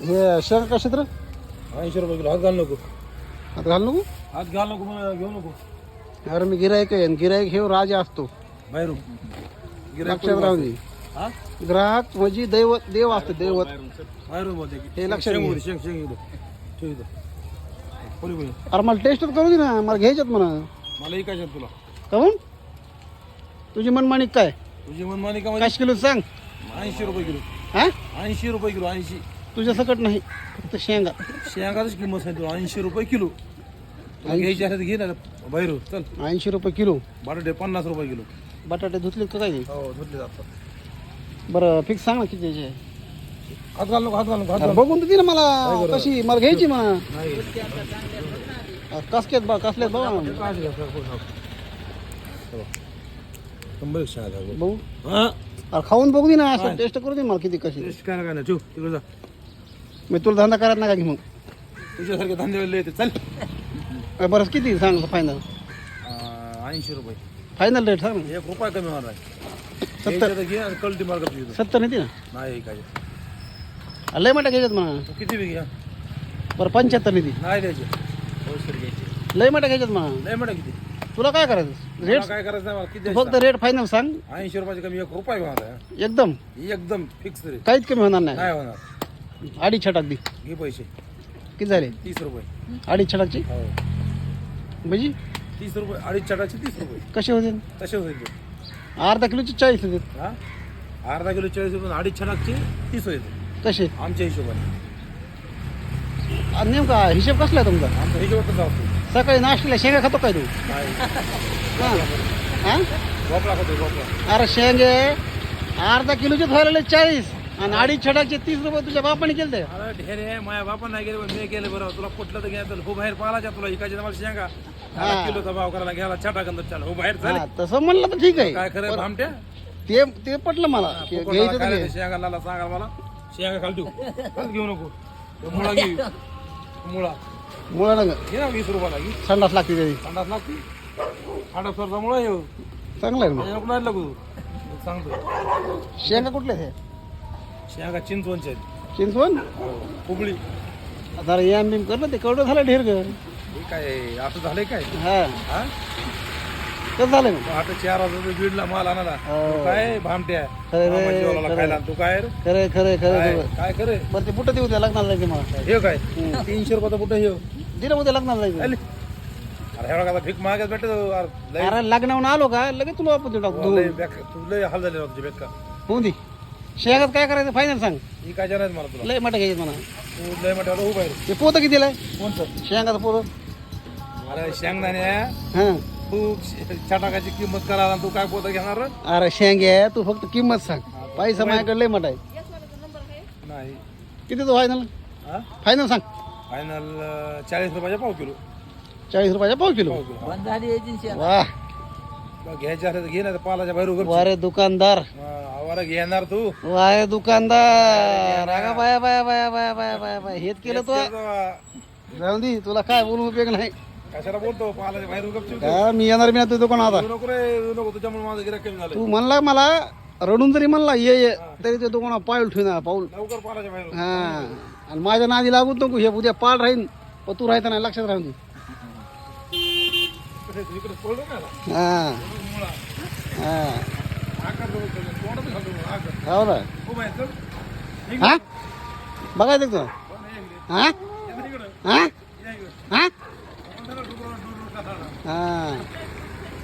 हे शेंगा कशात रे ऐंशी रुपये किलो. हात घाल नको. आता घाल नको? हात घाल नको मला घेऊ नको. अरे मी गिरायक आहे गिरायक हे राजा असतो. बाहेरून. लक्षात राहू दे. हा? ग्राहक म्हणजे दैवत देव असतो दैवत. बोलते की हे लक्षात शेंग घे. उडी, शेंग ठेव इथं. अरे मला टेस्टच करू दे ना मला घ्यायच्यात म्हणा. मला ऐकायचं तुला. काहून? तुझी मनमानी काय? तुझी मनमानी का म्हणजे? किलो सांग? ऐंशी रुपये किलो. हा? ऐंशी रुपये किलो ऐंशी. तुझ्या सकट नाही फक्त शेंगा. शेंगाच किंमत सांगितली तुला. ऐंशी रुपये किलो. तुला घ्यायची असेल तर घे ना बाहेरून चल. ऐंशी रुपये किलो. बटाटे पन्नास रुपये किलो. बटाटे धुतले का काय ते? हो धुतले जातात बरं फिक्स सांग ना किती हात घाल नको हात घाल नको हात अरे घाल. बघून तर दे ना मला कशी मला घ्यायची म्हणा. नाही. कसक्यात बा कसल्यात सांग. हो. शंभर एकशे आठ आहे. बघू. हा? अरे खाऊन बघू दे ना असं टेस्ट करू दे मला किती कशी. टेस्ट काय ना काय नाही ठेव तिकडे जा. मी तुला धंदा करायला नाही का की मग? तुझ्यासारखे धंदेवाले येते. चल. बरं किती सांग फायनल ऐंशी रुपये. फायनल रेट सांग ना. एक रुपया कमी होणार आहे सत्तर. कल्टी तुझी सत्तर नाही ना? नाही काय लय मोठ्या घ्यायच्यात म्हणा. तू किती बी घ्या. बरं पंच्याहत्तर नाही नाही द्यायचे. लय मोठ्या घ्यायच्यात म्हणा. नाही म्हणा किती? तुला काय करायचं? रेट काय करायचं नाही मला किती तू फक्त रेट फायनल सांग. ऐंशी रुपयाचे कमी एक रुपया होणार एकदम. एकदम फिक्स रे काहीच कमी होणार नाही. नाही होणार. अडीच छटाक दे. घे पैसे. किती झाले? तीस रुपये. अडीच छटाकची हो. म्हणजे? तीस रुपये अडीच चटाचे तीस रुपये. कसे होते तसे होईल. ते. अर्धा किलोची चाळीस होते हा? अर्धा किलो चाळीस रुपये अडीच छटाकचे तीस होईल. कसे? आमच्या हिशोबाने. आणि नेमका हिशोब कसला आहे तुमचा? आमच्या सकाळी नाश्त्याला शेंगा खातो काय तू? नाही. हा. हा? खातो गोपला अरे शेंगे अर्धा किलोचे व्हायला चाळीस. आणि अडीच छटाकचे तीस रुपये तुझ्या बापाने केले ते अरे ढेरे माझ्या बापा नाही गेले मी गेले बरं. तुला कुठलं तर घ्यायचं हो बाहेर पालाच्या तुला. इकायच्या मला शेंगा हा. किलोचा भाव करायला घ्यायला छटा कंद चाल. हो बाहेर चाल. हा तसं म्हणलं तर ठीक काय आहे खरं भामट्या? ते ते पटलं मला. की घ्यायचं तर काय घे. रे, शेंगा लाला सांगा मला. शेंगा खाल ठेवू. खाल घेऊ नको. मुळा घेऊ मुळा. मुळा ना घे ना वीस रुपयाला. घे. संडास लागते त्याची. पन्नास लागते? आठ मुळा येऊ चांगलं आहे ना. नाही लागू. सांगतो. शेंगा कुठले ते शेंगा चिंचवणचे आहेत. चिंचवण? हुबळी. जरा याम बिम कर ना ते कवडं झालं ढेर घर? हे काय असं झालंय काय? हा. हा? कसं झालं मग? आता चार हजार रुपये बीडला माल आणाला हो. तू काय भामट्या? खरं रे, मामाच्या जेवणाला खरं. खायला तू काय रे? खरं खरं खरं काय खरं काय करे बरं ते बुटं देऊ द्या लग्नाला जायचे मला. हे काय? तीनशे रुपयाचा कुठं हे. दिलं उद्या लग्नाला जायचं अरे एवढा का भीक मागत भेटत अरे लय. अरे आलो का? लगेच तुला आपण देऊ टाकतो लय बेक- तू लय हाल झाले तुझे बेका होऊन दे. शेंगात काय करायचं? फायनल सांग. ही काय जाणार मला तुला? लय मोठं घ्यायचं म्हणा. तू लय मोठ्या उभा आहे. ते पोतं किती दिलंय कोणतं शेंगाचं पोतं. अरे शेंगदाणे हां. तू छटाकाची किंमत करा तू काय पोतं घेणार? रे? अरे शेंगे तू फक्त किंमत सांग. पैसा माझ्याकडे लय मोठा आहे. नाही. किती तो फायनल हा? फायनल सांग. फायनल चाळीस रुपयाच्या पाव किलो. चाळीस रुपयाचा पाव किलो. पाव किलो. बंद झाली एजन्सी वा मग घ्यायचे असेल तर घे ना ते पालाच्या बाहेर उघड. वारे दुकानदार. आवारा घेणार तू. वारे दुकानदार. बाया बाया बाया बाया बाया बाया बाया. हेच केलं तू जाऊन दे तुला काय बोलून उपयोग नाही. कशाला बोलतो? बाहेर मी येणार मी तुझ्या दुकान आता. नको रे येऊ नको. तुझ्यामुळे माझं गिराक कमी झालं तू म्हणला मला रडून जरी म्हणला ये ये. तरी ते दुकाना पाऊल ठेवणार पाऊल. लवकर पालाच्या बाहेर हा. आणि माझ्या नादी लागूच नको हे उद्या पाळ राहीन. पण तू राहायचं नाही लक्षात राहून दे. इकडे पळलो ना हा. हा. हो ना उभा आहे, हा बघायचं का हा हा हा